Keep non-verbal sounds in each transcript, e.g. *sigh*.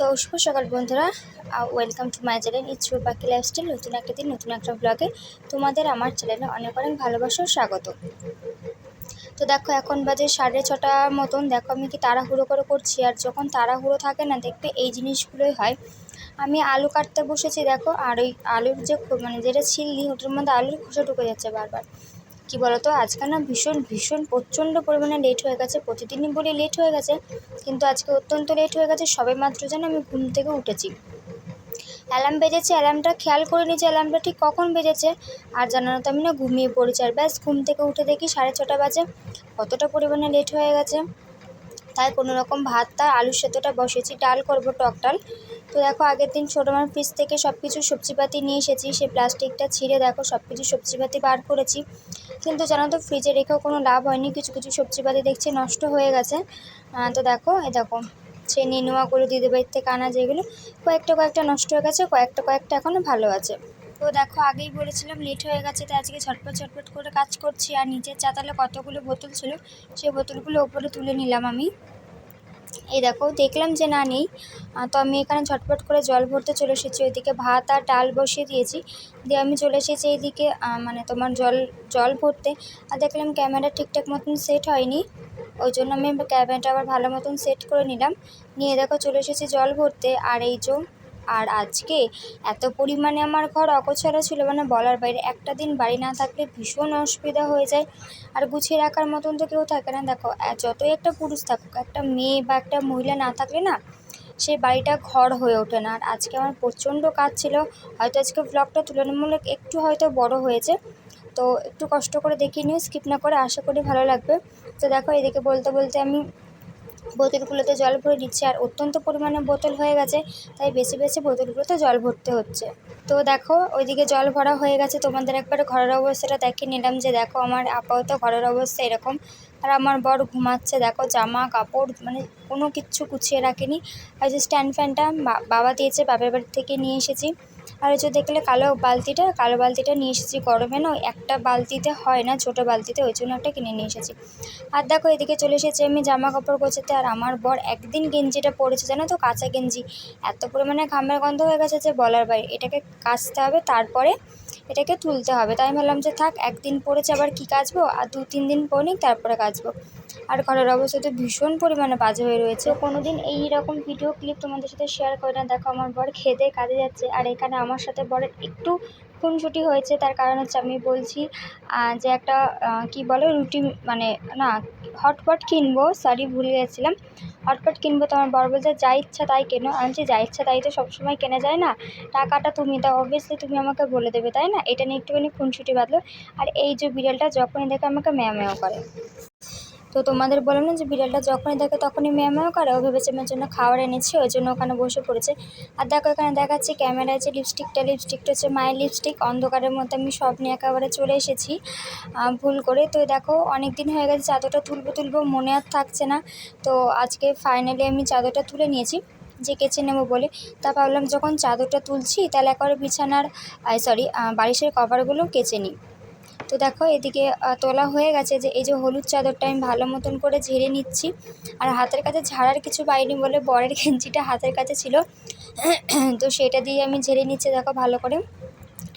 তো শুভ সকাল বন্ধুরা। Welcome to my channel it's Pakhi lifestyle নতুন একটা দিন, নতুন একটা ব্লগে তোমাদের আমার চ্যানেলে অনেক অনেক ভালোবাসা স্বাগত। তো দেখো, এখন বাজে সাড়ে ছটার মতন। দেখো, আমি কি তাড়াহুড়ো করে করছি? আর যখন তাড়াহুড়ো থাকে না, দেখবে এই জিনিসগুলোই হয়। আমি আলু কাটতে বসেছি, দেখো, আর ওই আলুর যে মানে যেটা ছিললি, ওটার মধ্যে আলুর খোসা ঢুকে যাচ্ছে বারবার। কি বলতো? আজকে না ভীষণ ভীষণ প্রচণ্ড পরিমাণে লেট হয়ে গেছে। প্রতিদিনই বলি লেট হয়ে গেছে, কিন্তু আজকে অত্যন্ত লেট হয়ে গেছে। সবে মাত্র যেন আমি ঘুম থেকে উঠেছি। অ্যালার্ম বেজেছে অ্যালার্মটা খেয়াল করে নিয়েছি অ্যালার্মটা ঠিক কখন বেজেছে। আর জানানো তো, আমি না ঘুমিয়ে পড়েছি। আর ব্যাস, ঘুম থেকে উঠে দেখি সাড়ে ছটা বাজে। কতটা পরিমাণে লেট হয়ে গেছে। তাই কোনো রকম ভাতটা, আলুর সেদ্ধটা বসেছি, ডাল করব, টক ডাল। তো দেখো, আগের দিন ছোটো মার ফ্রিজ থেকে সব কিছু সবজিপাতি নিয়ে এসেছি, সে প্লাস্টিকটা ছিঁড়ে দেখো সব কিছু সবজিপাতি বার করেছি। কিন্তু জানো তো, ফ্রিজে রেখেও কোনো লাভ হয়নি, কিছু কিছু সবজিপাতি দেখছি নষ্ট হয়ে গেছে। তো দেখো, এ দেখো, সে নেনুয়াগুলো দিদির বাড়ির থেকে আনা যেগুলো, কয়েকটা কয়েকটা নষ্ট হয়ে গেছে, কয়েকটা কয়েকটা এখনও ভালো আছে। তো দেখো, আগেই বলেছিলাম লেট হয়ে গেছে, তাই আজকে ঝটপট ঝটপট করে কাজ করছি। আর নিচের চাতালে কতগুলো বোতল ছিল সেই বোতলগুলো ওপরে তুলে নিলাম আমি। এই দেখো, দেখলাম যে না নেই তো আমি এখানে ঝটপট করে জল ভরতে চলে এসেছি। ওইদিকে ভাত আর ডাল বসিয়ে দিয়েছি। দিয়ে আমি চলে এসেছি এইদিকে মানে তোমার জল জল ভরতে। আর দেখলাম ক্যামেরা ঠিকঠাক মতন সেট হয়নি। ওই জন্য আমি ক্যামেরাটা আবার ভালো মতন সেট করে নিলাম। নিয়ে দেখো চলে এসেছি জল ভরতে। আর এই যে আর আজকে এত পরিমাণে আমার ঘর অগোছালো ছিল মানে বলার বাইরে একটা দিন বাড়ি না থাকলে ভীষণ অসুবিধা হয়ে যায়। আর গুছিয়ে রাখার মতন তো কেউ থাকে না। দেখো যতই একটা পুরুষ থাকুক, একটা মেয়ে বা একটা মহিলা না থাকলে না সেই বাড়িটা ঘর হয়ে ওঠে না। আর আজকে আমার প্রচণ্ড কাজ ছিল, হয়তো আজকে ব্লগটা তুলনামূলক একটু হয়তো বড় হয়েছে। তো একটু কষ্ট করে দেখিয়ে নিও স্কিপ না করে আশা করি ভালো লাগবে। তো দেখো, এদিকে বলতে বলতে আমি বোতলগুলোতে জল ভরে নিচ্ছি আর অত্যন্ত পরিমাণে বোতল হয়ে গেছে, তাই বেশি বেশি বোতলগুলোতে জল ভরতে হচ্ছে। তো দেখো, ওইদিকে জল ভরা হয়ে গেছে, তোমাদের একবার ঘরের অবস্থাটা দেখিয়ে নিলাম যে দেখো আমার আপাতত ঘরের অবস্থা এরকম। আর আমার বর ঘুমাচ্ছে, দেখো জামা, কাপড় মানে কোনো কিচ্ছু গুছিয়ে রাখেনি। আর যে স্ট্যান্ড ফ্যানটা বাবা দিয়েছে, বাপের বাড়ি থেকে নিয়ে এসেছি। আর হচ্ছে দেখলে কালো বালতিটা কালো বালতিটা নিয়ে এসেছি গরমে না একটা বালতিতে হয় না, ছোটো বালতিতে, ওই জন্য একটা কিনে নিয়ে এসেছি। আর দেখো, এদিকে চলে এসেছি আমি জামা কাপড় গোছাতে। আর আমার বর একদিন গেঞ্জিটা পরেছে, জানো তো, কাঁচা গেঞ্জি। এত পরিমাণে ঘামের গন্ধ হয়ে গেছে যে বলার বাইরে, এটাকে কাচতে হবে, তারপরে এটাকে তুলতে হবে। তাই ভাবলাম যে থাক, একদিন পরেছে আবার কি কাচবো? আর দু তিন দিন পরে তারপরে কাচবো। আর ঘরের অবস্থা তো ভীষণ পরিমাণে বাজে হয়ে রয়েছে। কোনো দিন এই রকম ভিডিও ক্লিপ তোমাদের সাথে শেয়ার করে না। দেখো, আমার বর খেতে কাজে যাচ্ছে আর এখানে আমার সাথে বরের একটু খুনসুটি হয়েছে। তার কারণ হচ্ছে আমি বলছি যে একটা কি বলে, রুটি মানে না হটপট কিনবো। সরি ভুলে গেছিলাম। হটপট কিনবো তো আমার বর বলছে, যা ইচ্ছা তাই কেনো। আমি বলছি, যা ইচ্ছা তাই তো সবসময় কেনা যায় না। টাকাটা তুমি দাও। অবভিয়াসলি তুমি আমাকে বলে দেবে, তাই না? এটা নিয়ে একটুখানি খুনসুটি বাঁধলো। আর এই যে বিড়ালটা, যখনই দেখে আমাকে ম্যাও করে। তো তোমাদের বললাম না যে বিড়ালটা যখনই দেখে তখনই ম্যাও করে, ও ভেবেছে আমার জন্য খাবার এনেছি, ওই জন্য ওখানে বসে পড়েছে। আর দেখো এখানে দেখাচ্ছি ক্যামেরায় যে লিপস্টিকটা লিপস্টিকটা হচ্ছে মায়ের লিপস্টিক অন্ধকারের মধ্যে আমি সব নিয়ে একেবারে চলে এসেছি ভুল করে। তো দেখো অনেক দিন হয়ে গেছে চাদরটা তুলবো তুলবো, মনে আর থাকছে না। তো আজকে ফাইনালি আমি চাদরটা তুলে নিয়েছি, যে কেচে নেব বলে। তা ভাবলাম যখন চাদরটা তুলছি, তাহলে একবারে বিছানার সরি বালিশের কভারগুলো কেচে নিই। তো দেখো এদিকে তোলা হয়ে গেছে যে এই যে হলুদ চাদরটা আমি ভালো মতন করে ঝেড়ে নিচ্ছি। আর হাতের কাছে ঝাড়ার কিছু পাইনি বলে বরের গেঞ্জিটা হাতের কাছে ছিল। তো সেটা দিয়ে আমি ঝেড়ে নিচ্ছি দেখো ভালো করে।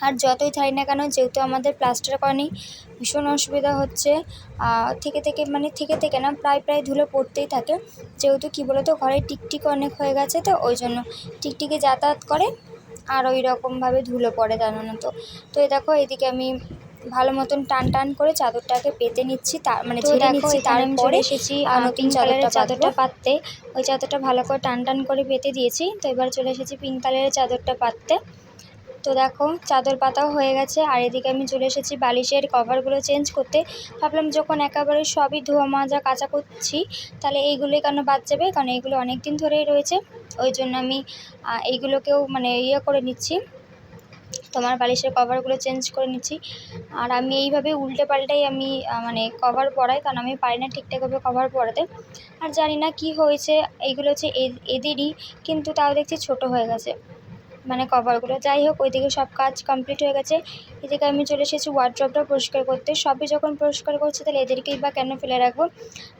আর যতই থাই না কেন, যেহেতু আমাদের প্লাস্টার করা নেই ভীষণ অসুবিধা হচ্ছে। থেকে থেকে মানে থেকে থেকে না, প্রায় প্রায় ধুলো পড়তেই থাকে। যেহেতু কী বলতো, ঘরে টিকটিক অনেক হয়ে গেছে তো, ওই জন্য টিকটিকি যাতায়াত করে। আর ওই রকমভাবে ধুলো পড়ে জানো তো। তো দেখো, এদিকে আমি ভালো মতন টান টান করে চাদরটাকে পেতে নিচ্ছি তার মানে তো ঝেড়ে দেখো নিচ্ছি। তারপরে এসেছি, নতুন চাদরটা চাদরটা পাততে ওই চাদরটা ভালো করে টান টান করে পেতে দিয়েছি। তো এবার চলে এসেছি পিঙ্ক কালারের চাদরটা পাততে। তো দেখো চাদর পাতাও হয়ে গেছে। আর এদিকে আমি চলে এসেছি বালিশের কভারগুলো চেঞ্জ করতে। ভাবলাম যখন একেবারে সবই ধোয়া মাজা কাচা করছি তাহলে এইগুলোই কেন বাদ যাবে? কারণ এইগুলো অনেক দিন ধরেই রয়েছে। ওই জন্য আমি এইগুলোকেও মানে ইয়ে করে নিচ্ছি। তোমার বালিশের কভারগুলো চেঞ্জ করে নিচ্ছি। আর আমি এইভাবে উল্টে পাল্টাই আমি মানে কভার পরাই, কারণ আমি পারি না ঠিকঠাকভাবে কভার পরাতে। আর জানি না কি হয়েছে, এইগুলো হচ্ছে এদেরই, কিন্তু তাও দেখছি ছোট হয়ে গেছে। মানে কভারগুলো যাই হোক, ওইদিকে সব কাজ কমপ্লিট হয়ে গেছে। এদিকে আমি চলে এসেছি ওয়ার্ড্রপটা পরিষ্কার করতে। সবই যখন পরিষ্কার করছি, তাহলে এদেরকেই বা কেন ফেলে রাখব?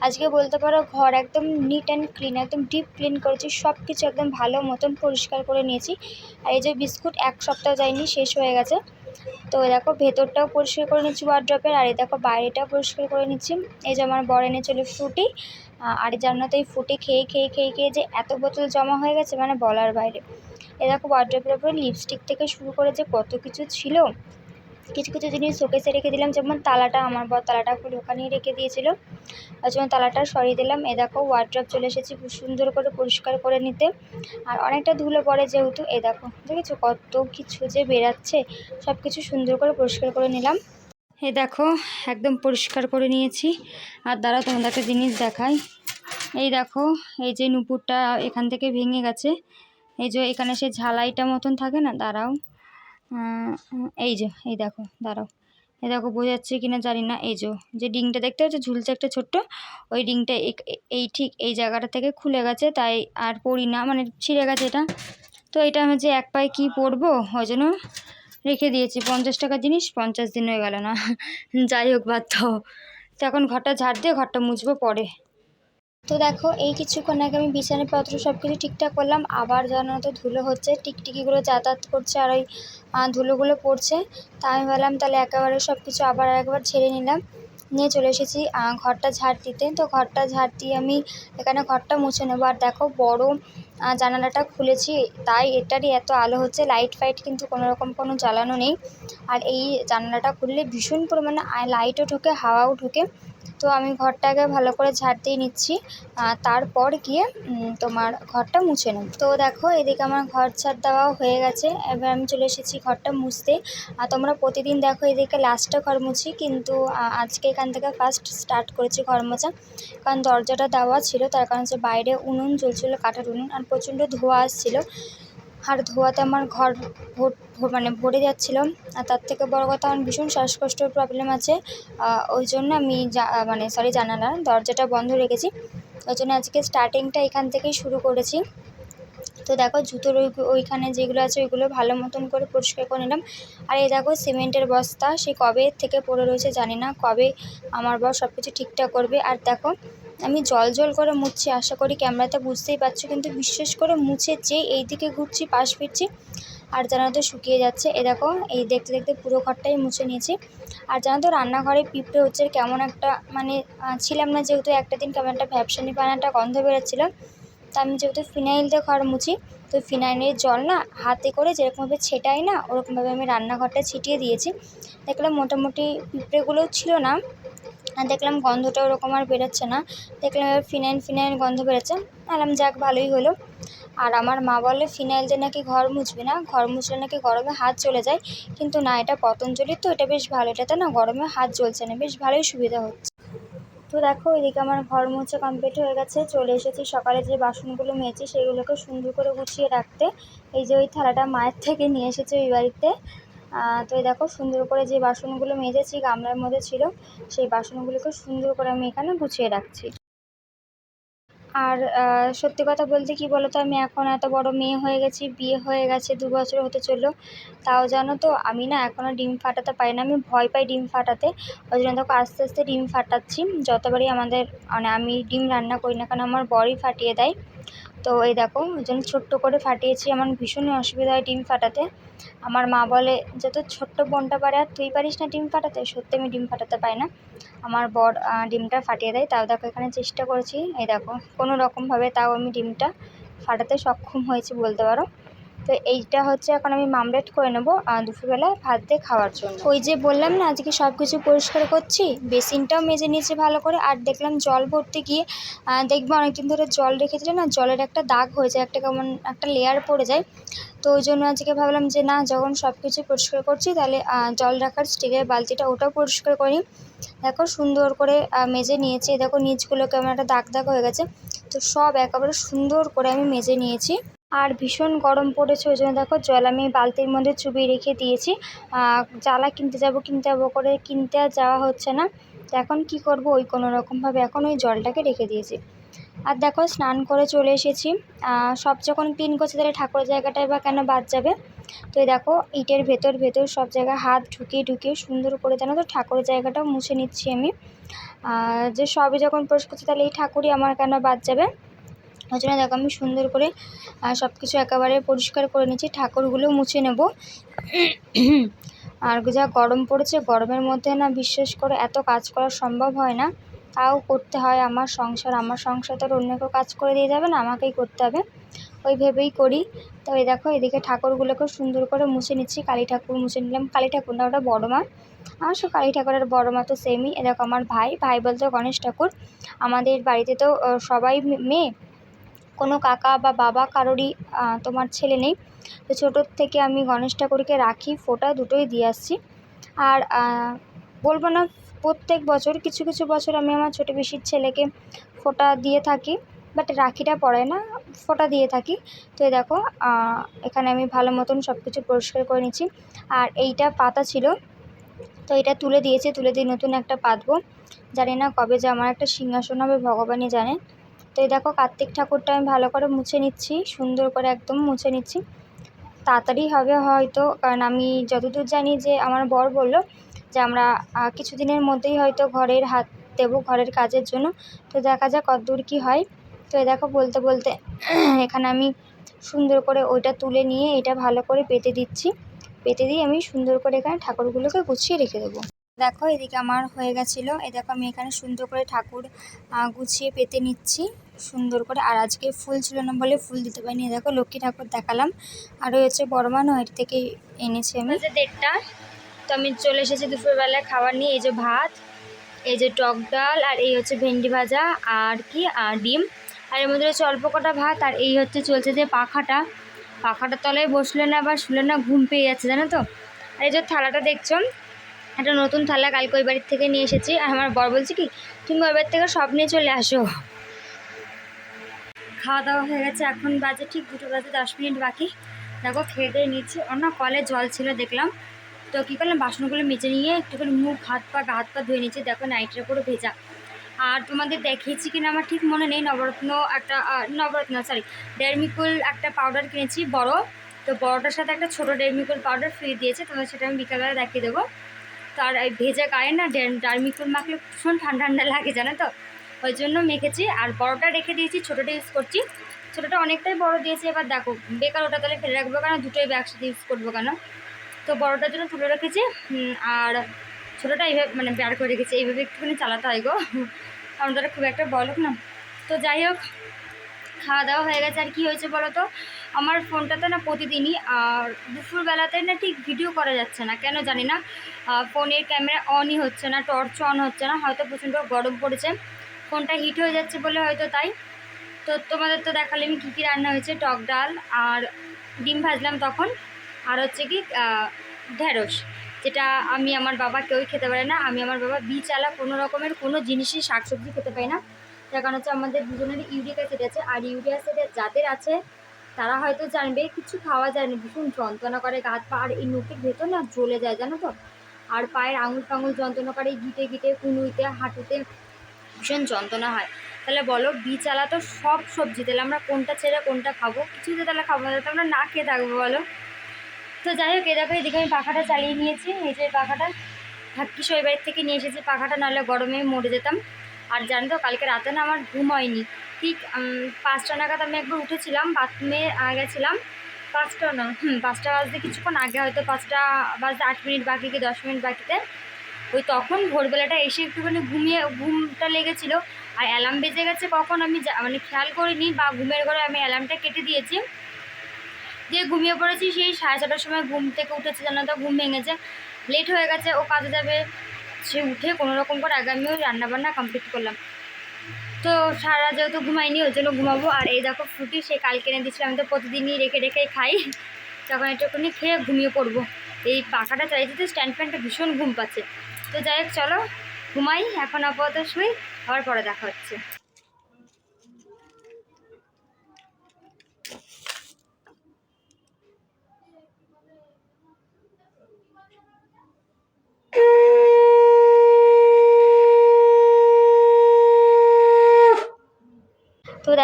আজকে বলতে পারো, ঘর একদম নিট অ্যান্ড ক্লিন একদম ডিপ ক্লিন করেছি। সব কিছু একদম ভালো মতন পরিষ্কার করে নিয়েছি। আর এই যে বিস্কুট এক সপ্তাহ যায়নি, শেষ হয়ে গেছে। তো দেখো, ভেতরটাও পরিষ্কার করে নিচ্ছি ওয়ার্ড্রপের আর এই দেখো, বাইরেটাও পরিষ্কার করে নিচ্ছি। এই যে আমার বর চলে ফ্রুটি আর জানো তো এই ফ্রুটি খেয়ে খেয়ে খেয়ে খেয়ে যে এত বোতল জমা হয়ে গেছে মানে বলার বাইরে। এ দেখো ওয়ার্ড্রপের ওপরে লিপস্টিক থেকে শুরু করে যে কত কিছু ছিল, কিছু কিছু জিনিস শোকেসে রেখে দিলাম, যেমন তালাটা আমার বর তালাটা খুলে ওখানেই রেখে দিয়েছিল। ওই জন্য তালাটা সরিয়ে দিলাম, এ দেখো ওয়ার্ড্রপ চলে এসেছি খুব সুন্দর করে পরিষ্কার করে নিতে। আর অনেকটা ধুলো পড়ে যেহেতু, এ দেখো, দেখেছ কত কিছু যে বেরাচ্ছে সব কিছু সুন্দর করে পরিষ্কার করে নিলাম। এ দেখো, একদম পরিষ্কার করে নিয়েছি। আর দ্বারা তোমাদের একটা জিনিস দেখাই। এই দেখো, এই যে নুপুরটা এখান থেকে ভেঙে গেছে এই যে এখানে সে ঝালাইটা মতন থাকে না, দাঁড়াও। এই যে, এই দেখো, দাঁড়াও। এই দেখো, বোঝা বোঝাচ্ছে কিনা জানি না। এই যে যে ডিংটা দেখতে হচ্ছে ঝুলছে একটা ছোট্ট, ওই ডিংটা এই ঠিক এই জায়গাটা থেকে খুলে গেছে, তাই আর পড়ি না মানে ছিঁড়ে গেছে এটা। তো এটা আমি যে এক পায়ে কী পরবো ওই জন্য রেখে দিয়েছি। পঞ্চাশ টাকার জিনিস, পঞ্চাশ দিন হয়ে গেল না। যাই হোক বাধ্য তো এখন ঘরটা ঝাড় দিয়ে ঘরটা মুছবো পরে। তো দেখো, এই কিছুক্ষণ আগে আমি বিছানাপত্র সব কিছু ঠিকঠাক করলাম। আবার যেন তো ধুলো হচ্ছে, টিকটিকিগুলো যাতায়াত করছে আর ওই ধুলোগুলো পড়ছে। তা আমি ভাবলাম তাহলে একেবারে সব কিছু আবার একবার ছেড়ে নিলাম। নিয়ে চলে এসেছি ঘরটা ঝাড় দিতে। তো ঘরটা ঝাড় দিয়ে আমি এখানে ঘরটা মুছে নেব। আর দেখো, বড় জানালাটা খুলেছি। তাই এটারই এত আলো হচ্ছে লাইট ফাইট কিন্তু কোনো রকম কোনো জ্বালানো নেই। আর এই জানালাটা খুললে ভীষণ পরিমাণে লাইটও ঢোকে, হাওয়াও ঢোকে। তো আমি ঘরটাকে ভালো করে ঝাড় দিয়ে নিচ্ছি। তারপর গিয়ে তোমার ঘরটা মুছে নেব। তো দেখো, এদিকে আমার ঘর ঝাড় দেওয়াও হয়ে গেছে। এবার আমি চলে এসেছি ঘরটা মুছতে। আর তোমরা প্রতিদিন দেখো এদিকে লাস্টে ঘর মুছি, কিন্তু আজকে এখান থেকে ফার্স্ট স্টার্ট করেছি ঘর মোছা। কারণ দরজাটা দেওয়া ছিল, তার কারণ হচ্ছে বাইরে উনুন জ্বলছিলো কাঠের উনুন, আর প্রচণ্ড ধোঁয়া আসছিল। আর ধোঁয়াতে আমার ঘর মানে ভরে যাচ্ছিল। আর তার থেকে বড় কথা, আমার ভীষণ শ্বাসকষ্টের প্রবলেম আছে। ওই জন্য আমি মানে সরি জানালা, দরজাটা বন্ধ রেখেছি। ওই জন্য আজকে স্টার্টিংটা এখান থেকেই শুরু করেছি। তো দেখো, জুতোর ওই, ওইখানে যেগুলো আছে, ওইগুলো ভালো মতন করে পরিষ্কার করে নিলাম। আর এই দেখো, সিমেন্টের বস্তা, সে কবে থেকে পড়ে রয়েছে জানি না। কবে আমার বর সব কিছু ঠিকঠাক করবে। আর দেখো আমি জল জল করে মুছছি, আশা করি ক্যামেরাতে বুঝতেই পারছ, কিন্তু বিশেষ করে মুছে যে এই দিকে ঘুরছি, পাশ ফিরছি, আর জানো তো শুকিয়ে যাচ্ছে। এ দেখো, এই দেখতে দেখতে পুরো ঘরটাই মুছে নিয়েছি। আর জানো তো রান্নাঘরে পিঁপড়ে হচ্ছে কেমন একটা মানে ছিলাম না যেহেতু একটা দিন কেমন একটা ভ্যাপসানি পানাটা গন্ধ বেরোচ্ছিলো, তা আমি যেহেতু ফিনাইল দিয়ে ঘর মুছি, তো ফিনাইলের জল না হাতে করে যেরকমভাবে ছেটাই না, ওরকমভাবে আমি রান্নাঘরটা ছিটিয়ে দিয়েছি। দেখলাম মোটামুটি পিঁপড়েগুলোও ছিল না দেখলাম গন্ধটা ওরকম আর বেরোচ্ছে না। দেখলাম এবার ফিনাইল ফিনাইল গন্ধ বেরোচ্ছে। আলাম যাক, ভালোই হলো। আর আমার মা বলে, ফিনাইল দিয়ে নাকি ঘর মুছবি না, ঘর মুছলে নাকি গরমে হাত চলে যায়। কিন্তু না, এটা পতঞ্জলির তো, এটা বেশ ভালো। এটাতে না গরমে হাত জ্বলছে না, বেশ ভালোই সুবিধা হচ্ছে। তো দেখো, এদিকে আমার ঘর মুছে কমপ্লিট হয়ে গেছে। চলে এসেছি সকালে যে বাসনগুলো মেয়েছি সেগুলোকে সুন্দর করে গুছিয়ে রাখতে। এই যে ওই থালাটা মায়ের থেকে নিয়ে এসেছে ওই বাড়িতে। তো এই দেখো, সুন্দর করে যে বাসনগুলো মেজেছি, গামলার মধ্যে ছিল, সেই বাসনগুলোকে সুন্দর করে আমি এখানে গুছিয়ে রাখছি। আর সত্যি কথা বলতে কি বলো তো আমি এখন এত বড় মেয়ে হয়ে গেছি, বিয়ে হয়ে গেছে, দু বছর হতে চলল। তাও জানো তো, আমি না এখনও ডিম ফাটাতে পারি না, আমি ভয় পাই ডিম ফাটাতে। ওই জন্য দেখো, আস্তে আস্তে ডিম ফাটাচ্ছি যতবারই আমাদের মানে আমি ডিম রান্না করি না কেন, আমার বরই ফাটিয়ে দেয়। তো এই দেখো ওই জন্য ছোট্ট করে ফাটিয়েছি, আমার ভীষণই অসুবিধা হয় ডিম ফাটাতে। আমার মা বলে, যে তোর ছোট্ট বোনটা পারে, আর তুই পারিস না ডিম ফাটাতে? সত্যি আমি ডিম ফাটাতে পাই না। আমার বর ডিমটা ফাটিয়ে দেয়। তাও দেখো, এখানে চেষ্টা করেছি। এই দেখো, কোনো রকমভাবে তাও আমি ডিমটা ফাটাতে সক্ষম হয়েছি বলতে পারো। তো এইটা হচ্ছে এখন আমি মামলেট করে নেব দুপুরবেলা ভাত দিয়ে খাওয়ার জন্য। ওই যে বললাম না, আজকে সব কিছু পরিষ্কার করছি, বেসিনটাও মেজে নিয়েছি ভালো করে, আর দেখলাম জল ভরতে গিয়ে দেখব অনেকদিন ধরে জল রেখে দিলে না, জলের একটা দাগ হয়ে যায়, একটা কেমন একটা লেয়ার পড়ে যায়। তো ওই জন্য আজকে ভাবলাম যে না, যখন সব কিছু পরিষ্কার করছি, তাহলে জল রাখার স্টিলের বালতিটা ওটাও পরিষ্কার করি। দেখো সুন্দর করে মেজে নিয়েছি, দেখো নিচগুলো কেমন একটা দাগ দাগ হয়ে গেছে, তো সব একেবারে সুন্দর করে আমি মেজে নিয়েছি। আর ভীষণ গরম পড়েছে, ওই জন্য দেখো জল আমি বালতির মধ্যে চুবিয়ে রেখে দিয়েছি। জ্বালা কিনতে যাব, কিনতে যাব করে কিনতে আর যাওয়া হচ্ছে না। তো এখন কি করব? ওই কোনো রকমভাবে এখন ওই জলটাকে রেখে দিয়েছি। আর দেখো স্নান করে চলে এসেছি। সব যখন ক্লিন করছে তাহলে ঠাকুরের জায়গাটায় বা কেন বাদ যাবে? তো এই দেখো ইটের ভেতর ভেতর সব জায়গায় হাত ঢুকিয়ে ঢুকিয়ে সুন্দর করে জানো তো ঠাকুরের জায়গাটাও মুছে নিচ্ছি আমি। যে সবই যখন পরিষ্কার করছি তাহলে এই ঠাকুরই আমার কেন বাদ যাবে? ওই জন্য দেখো, আমি সুন্দর করে সব কিছু একেবারে পরিষ্কার করে নিচ্ছি। ঠাকুরগুলো মুছে নেব। আর যা গরম পড়েছে, গরমের মধ্যে না বিশ্বাস করে এত কাজ করা সম্ভব হয় না। তাও করতে হয় আমার সংসার। আমার সংসার তো অন্য কেউ কাজ করে দিয়ে যাবে না, আমাকেই করতে হবে। ওই ভেবেই করি। তো এই দেখো, এদিকে ঠাকুরগুলোকে সুন্দর করে মুছে নিচ্ছি। কালী ঠাকুর মুছে নিলাম। কালী ঠাকুর না, ওটা বড় মা। আমার সব কালী ঠাকুরের বড় মা তো সেমই এ দেখো, আমার ভাই। ভাই বলতে গণেশ ঠাকুর। আমাদের বাড়িতে তো সবাই মেয়ে। কোনো কাকা বা বাবা কারোরই তোমার ছেলে নেই। তো ছোটোর থেকে আমি গণেশ ঠাকুরকে রাখি, ফোঁটা দুটোই দিয়ে আসছি। আর বলব না, প্রত্যেক বছর, কিছু কিছু বছর আমি আমার ছোটো পিসির ছেলেকে ফোঁটা দিয়ে থাকি, বাট রাখিটা পড়াই না, ফোঁটা দিয়ে থাকি। তো দেখো এখানে আমি ভালো মতন সব কিছু পরিষ্কার করে নিচ্ছি। আর এইটা পাতা ছিল, তো এটা তুলে দিয়েছে, তুলে দিয়ে নতুন একটা পাতবো। জানি না কবে যে আমার একটা সিংহাসন হবে, ভগবানই জানে। তো এই দেখো কার্তিক ঠাকুরটা আমি ভালো করে মুছে নিচ্ছি, সুন্দর করে একদম মুছে নিচ্ছি। তাড়াতাড়ি হবে হয়তো, কারণ আমি যতদূর জানি যে আমার বর বলল যে আমরা কিছুদিনের মধ্যেই হয়তো ঘরের হাত দেবো ঘরের কাজের জন্য। তো দেখা যাক কতদূর কী হয়। তো দেখো বলতে বলতে *clears throat* এখানে আমি সুন্দর করে ওইটা তুলে নিয়ে এটা ভালো করে পেতে দিচ্ছি। পেতে দিয়ে আমি সুন্দর করে এখানে ঠাকুরগুলোকে গুছিয়ে রেখে দেবো। দেখো এদিকে আমার হয়ে গেছিল। এ দেখো আমি এখানে সুন্দর করে ঠাকুর গুছিয়ে পেতে নিচ্ছি। সুন্দর করে। আর আজকে ফুল ছিল না বলে ফুল দিতে পারিনি। দেখো, লক্ষ্মী ঠাকুর দেখালাম। আর হচ্ছে বড়মা নয় থেকে এনেছি আমি। দেড়টা। তো আমি চলে এসেছি দুপুরবেলায় খাবার নিয়ে। এই যে ভাত, এই যে টক ডাল, আর এই হচ্ছে ভেন্ডি ভাজা, আর কি, আর ডিম। আর এর মধ্যে হচ্ছে অল্প কটা ভাত, আর এই হচ্ছে চলছে যে পাখাটা। পাখাটার তলায় বসলে না বা শুলে না ঘুম পেয়ে যাচ্ছে, জানো তো? আর এই যে থালাটা দেখছ, একটা নতুন থালা কালকে ওই বাড়ির থেকে নিয়ে এসেছি। আর আমার বর বলছে কি, তুমি ওই বাড়ি থেকে সব নিয়ে চলে আসো। খাওয়া দাওয়া হয়ে গেছে, এখন বাজে ঠিক দুটো বাজে, দশ মিনিট বাকি। দেখো, খেয়ে দিয়ে নিচ্ছি। অন্য কলে জল ছিল, দেখলাম। তো কী করলাম, বাসনগুলো মেজে নিয়ে একটুখানি মুখ, হাত পা হাত পা ধুয়ে নিচ্ছি। দেখো নাইটটা পুরো ভেজা। আর তোমাদের দেখিয়েছি কিনা আমার ঠিক মনে নেই। নবরত্ন একটা নবরত্ন সরি ডেরমিকুল একটা পাউডার কিনেছি, বড়। তো বড়টার সাথে একটা ছোটো ডেরমিকুল পাউডার ফ্রি দিয়েছে তোমাদের সেটা আমি বিকালবেলা দেখিয়ে দেবো। তো আর ভেজা গায়ে না ডার্মিকুল মাখলে ভীষণ ঠান্ডা ঠান্ডা লাগে, জানো তো? ওই জন্য মেখেছি। আর বড়টা রেখে দিয়েছি, ছোটোটা ইউজ করছি। ছোটোটা অনেকটাই বড় দিয়েছি, এবার দেখো, বেকার ওটা তাহলে ফেলে রাখব কেন? দুটোই একসাথে ইউজ করব কেন? তো বড়টার জন্য তুলে রেখেছি আর ছোটোটা এইভাবে মানে বের করে রেখেছি। এইভাবে একটুখানি চালাতে হয় গো। তারা খুব একটা বলক না। তো যাই হোক, খাওয়া দাওয়া হয়ে গেছে। আর কি হয়েছে বলো তো? আমার ফোনটাতে না প্রতিদিনই, আর দুপুরবেলাতে না ঠিক ভিডিও করা যাচ্ছে না। কেন জানি না। ফোনের ক্যামেরা অনই হচ্ছে না টর্চ অন হচ্ছে না। হয়তো প্রচণ্ড গরম পড়েছে। ফোনটা হিট হয়ে যাচ্ছে বলে হয়তো তাই। তো তোমাদের তো দেখালে আমি কী কী রান্না হয়েছে, টক ডাল আর ডিম ভাজলাম তখন। আর হচ্ছে কি ঢেঁড়স, যেটা আমি আমার বাবা কেউই খেতে পারে না। আমি আমার বাবা বীজওয়ালা কোনো রকমের কোনো জিনিসই শাকসবজি খেতে পাই না। তার কারণ হচ্ছে আমাদের দুজনের ইউরিক অ্যাসিড আছে। আর ইউরিক অ্যাসিড যাদের আছে, তারা হয়তো জানবে, কিছু খাওয়া যায় না ভীষণ যন্ত্রণা করে গাছ পা, আর এই নখের ভেতর না জ্বলে যায়, জানো তো? আর পায়ের আঙুল ফাঙুল যন্ত্রণা করে, গিটে গিটে, কুনুইতে, হাঁটুতে ভীষণ যন্ত্রণা হয়। তাহলে বলো বীজওয়ালা তো সব সবজি, তাহলে আমরা কোনটা ছেড়ে কোনটা খাব? কিছুতে তাহলে খাব না, তাহলে আমরা না খেয়ে থাকব, বলো। তো যাই হোক, এ দেখো, এদিকে আমি পাখাটা চালিয়ে নিয়েছি যে পাখাটা। ভাগ্যিস ওই বাড়ির থেকে নিয়ে এসেছি পাখাটা, নাহলে গরমে মরে যেতাম। আর জানো তো, কালকে রাতে না আমার ঘুম হয়নি। ঠিক পাঁচটা নাগাদ আমি একবার উঠেছিলাম, বাথরুমে গেছিলাম পাঁচটা না, হুম, পাঁচটা বাজতে কিছুক্ষণ আগে, হয়তো পাঁচটা বাজতে আট মিনিট বাকি কি দশ মিনিট বাকিতে। ওই তখন ভোরবেলাটা এসে একটুখানি ঘুমিয়ে, ঘুমটা লেগেছিলো। আর অ্যালার্ম বেজে গেছে কখন আমি মানে খেয়াল করিনি বা ঘুমের ঘরে আমি অ্যালার্মটা কেটে দিয়েছি। দিয়ে ঘুমিয়ে পড়েছি সেই সাড়ে ছটার সময় ঘুম থেকে উঠেছে, জানো তো, ঘুম ভেঙেছে। লেট হয়ে গেছে, ও কাজে যাবে। সে উঠে কোনো রকম করে আগে আমি ওই রান্নাবান্না কমপ্লিট করলাম। তো সারা যেহেতু ঘুমাইনি ওই জন্য ঘুমাবো। আর এই দেখো ফ্রুটি সে কালকে এনে দিয়েছিলাম আমি তো প্রতিদিনই রেখে রেখে খাই। তখন একটুখানি খেয়ে ঘুমিয়ে পড়ব। এই পাখাটা চাইছে তো স্ট্যান্ড ফ্যানটা ভীষণ ঘুম পাচ্ছে। তো যাই হোক চলো ঘুমাই এখন আপাতত শুই আবার পরে দেখা হচ্ছে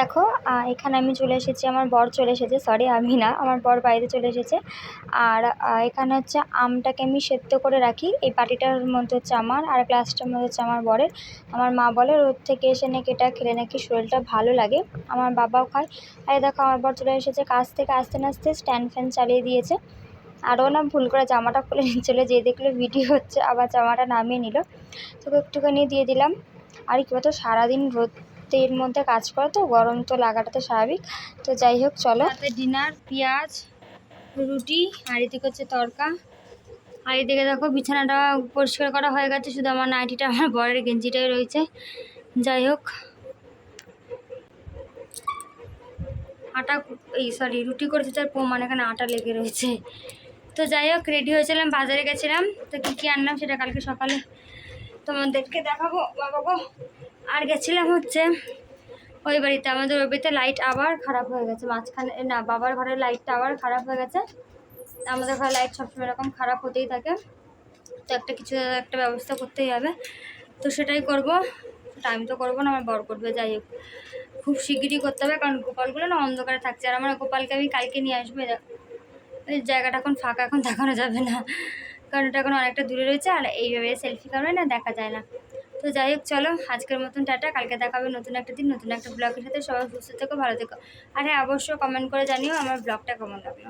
দেখো এখানে আমি চলে এসেছি, আমার বর চলে এসেছে সরি আমি না, আমার বর বাড়িতে চলে এসেছে। আর এখানে হচ্ছে আমটাকে আমি সেদ্ধ করে রাখি, এই বাটিটার মধ্যে হচ্ছে আমার, আর গ্লাসটার মধ্যে হচ্ছে আমার বরের। আমার মা বলে, রোদ থেকে এসে নাকি এটা খেলে নাকি শরীরটা ভালো লাগে। আমার বাবাও খায়। আর দেখো, আমার বর চলে এসেছে, কাজ থেকে আস্তে আসতে স্ট্যান্ড ফ্যান চালিয়ে দিয়েছে। আরও না ভুল করে জামাটা খুলে নিচ্ছিলো যে দেখল ভিডিও হচ্ছে আবার জামাটা নামিয়ে নিল। তোকে একটুখানি দিয়ে দিলাম। আর কি বলতো, সারাদিন রোদের মধ্যে কাজ করে তো, গরম তো লাগাটা তো স্বাভাবিক। তো যাই হোক, চলো। ডিনার, পেঁয়াজ, রুটি, আর এদিকে হচ্ছে তরকা। আর এদিকে দেখো, বিছানাটা পরিষ্কার করা হয়ে গেছে, শুধু আমার নাইটিটা, আমার বরের গেঞ্জিটাই রয়েছে। যাই হোক। আটা, এই সরি রুটি করেছে, তার প্রমাণ এখানে আটা লেগে রয়েছে। তো যাই হোক রেডি হয়েছিলাম, বাজারে গেছিলাম। তো কী কী আনলাম সেটা কালকে সকালে তোমাদেরকে দেখাবো বাবা গো আর গেছিলাম হচ্ছে ওই বাড়িতে। আমাদের ওই বাড়িতে লাইট আবার খারাপ হয়ে গেছে। মাঝখানে, না, বাবার ঘরের লাইটটা আবার খারাপ হয়ে গেছে। আমাদের ঘরে লাইট সবসময় এরকম খারাপ হতেই থাকে। তো একটা কিছু, একটা ব্যবস্থা করতেই হবে। তো সেটাই করব। টাইম তো করব না, আমার বর করবে, যাই হোক। খুব শিগগিরই করতে হবে, কারণ গোপালগুলো না অন্ধকারে থাকছে। আর আমার গোপালকে আমি কালকে নিয়ে আসব জায়গাটা এখন ফাঁকা, এখন দেখানো যাবে না। কারণ এটা এখন অনেকটা দূরে রয়েছে, আর এইভাবে সেলফি কামড়ে না দেখা যায় না। তো যাই হোক, চলো, আজকের মতন টাটা। কালকে দেখাবে নতুন একটা দিন, নতুন একটা ব্লগের সাথে। সবাই সুস্থ থেকো, ভালো থেকো। আর হ্যাঁ অবশ্যই কমেন্ট করে জানিও আমার ব্লগটা কেমন লাগল।